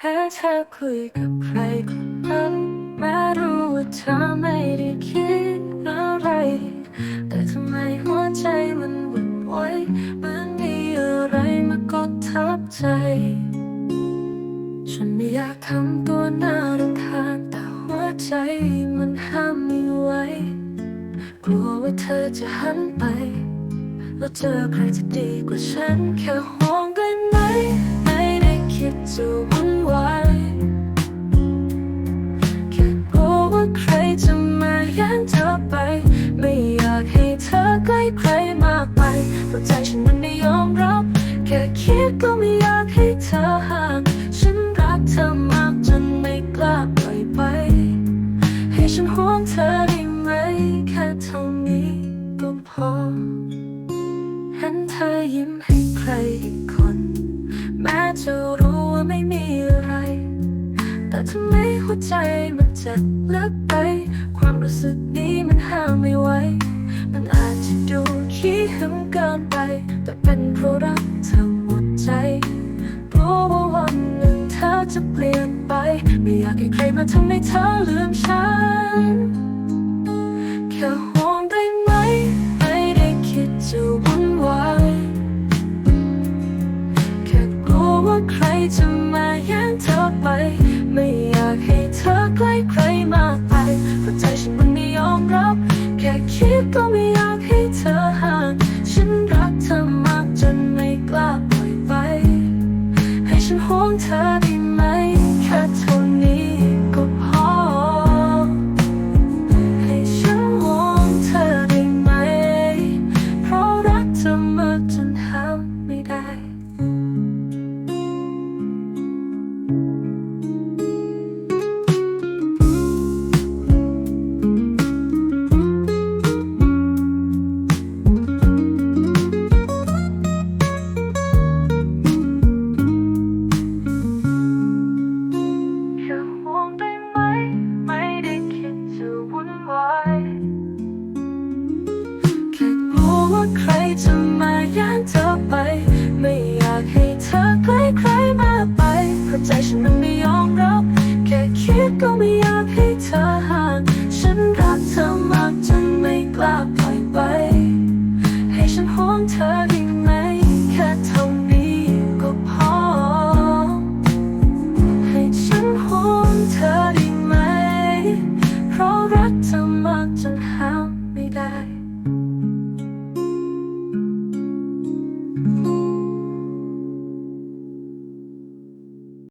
แค่เธอคุยกับใครคนนั้นแม้รู้ว่าเธอไม่ได้คิดอะไร แต่ทำไมหัวใจมันวุ่นวายเหมือนมีอะไรมากดทับใจ ฉันไม่อยากทำตัวน่ารำคาญแต่หัวใจมันห้ามไม่ไหวกลัวว่าเธอจะหันไป แล้วเจอใครจะดีกว่าฉันแค่ห่วงได้ไหม จะรู้ว่าไม่มีอะไร แต่ทำไมหัวใจมันเจ็บลึกไป ความรู้สึกนี้มันห้ามไม่ไหว มันอาจจะดูขี้หึงเกินไป แต่เป็นเพราะรักเธอหมดใจรู้ว่าวันหนึ่งเธอจะเปลี่ยนไป ไม่อยากให้ใครมาทำให้เธอลืมฉัน cut ก็ไม่อยากให้เธอห่างฉันรักเธอมากจนไม่กล้าปล่อยไป ให้ฉันห่วงเธอได้ไหมแค่เท่านี้ก็พอ ให้ฉันห่วงเธอได้ไหม เพราะรักเธอมากจนห้ามไม่ได้